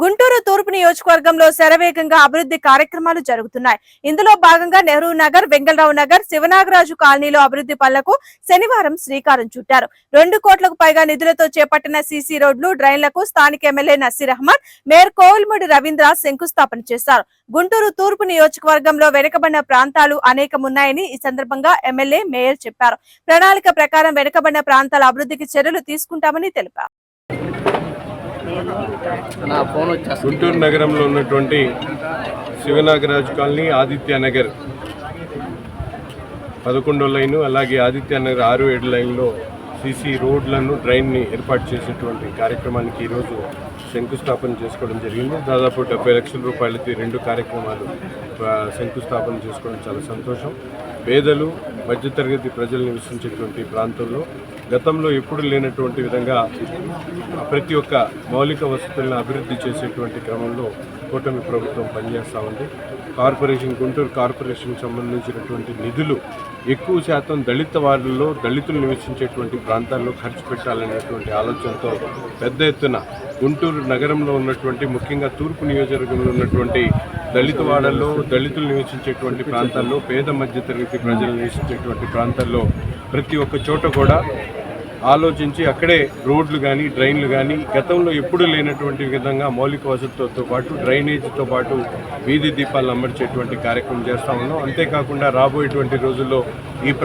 గుంటూరు తూర్పు నియోజకవర్గంలో శరవేగంగా అభివృద్ధి కార్యక్రమాలు జరుగుతున్నాయి. ఇందులో భాగంగా నెహ్రూ నగర్ వెంగళరావు నగర్ శివనాగరాజు కాలనీలో అభివృద్ధి పనులకు శనివారం శ్రీకారం చుట్టారు. రెండు కోట్లకు పైగా నిధులతో చేపట్టిన సీసీ రోడ్లు డ్రైన్లకు స్థానిక ఎమ్మెల్యే నసీర్ అహ్మద్ మేయర్ కోవిల్ముడి రవీంద్ర శంకుస్థాపన చేశారు. గుంటూరు తూర్పు నియోజకవర్గంలో వెనుకబడిన ప్రాంతాలు అనేకమున్నాయని ఈ సందర్భంగా ఎమ్మెల్యే మేయర్ చెప్పారు. ప్రణాళిక ప్రకారం వెనుకబడిన ప్రాంతాల అభివృద్ధికి చర్యలు తీసుకుంటామని తెలిపారు. నా ఫోన్ గుంటూరు నగరంలో ఉన్నటువంటి శివనాగరాజు కాలనీ ఆదిత్య నగర్ పదకొండో లైను అలాగే ఆదిత్య నగర్ ఆరు ఏడు లైన్లో సీసీ రోడ్లను డ్రైన్ని ఏర్పాటు చేసేటువంటి కార్యక్రమానికి ఈరోజు శంకుస్థాపన చేసుకోవడం జరిగింది. దాదాపు డెబ్బై లక్షల రూపాయలకి రెండు కార్యక్రమాలు శంకుస్థాపన చేసుకోవడం చాలా సంతోషం. పేదలు మధ్యతరగతి ప్రజలు నివసించేటువంటి ప్రాంతంలో గతంలో ఎప్పుడు లేనటువంటి విధంగా ప్రతి ఒక్క మౌలిక వసతులను అభివృద్ధి చేసేటువంటి క్రమంలో కూటమి ప్రభుత్వం పనిచేస్తూ ఉంది. కార్పొరేషన్ గుంటూరు కార్పొరేషన్కి సంబంధించినటువంటి నిధులు ఎక్కువ శాతం దళిత వార్డుల్లో దళితులు నివసించేటువంటి ప్రాంతాల్లో ఖర్చు పెట్టాలనేటువంటి ఆలోచనతో పెద్ద ఎత్తున గుంటూరు నగరంలో ఉన్నటువంటి ముఖ్యంగా తూర్పు నియోజకవర్గంలో ఉన్నటువంటి దళిత వాడల్లో దళితులు నివసించేటువంటి ప్రాంతాల్లో పేద మధ్యతరగతి ప్రజలు నివసించేటువంటి ప్రాంతాల్లో ప్రతి ఒక్క చోట కూడా ఆలోచించి అక్కడే రోడ్లు కానీ డ్రైన్లు కానీ గతంలో ఎప్పుడూ లేనటువంటి విధంగా మౌలిక వసతులతో పాటు డ్రైనేజీతో పాటు వీధి దీపాలను అమర్చేటువంటి కార్యక్రమం చేస్తా ఉన్నాం. అంతేకాకుండా రాబోయేటువంటి రోజుల్లో ఈ ప్రాంత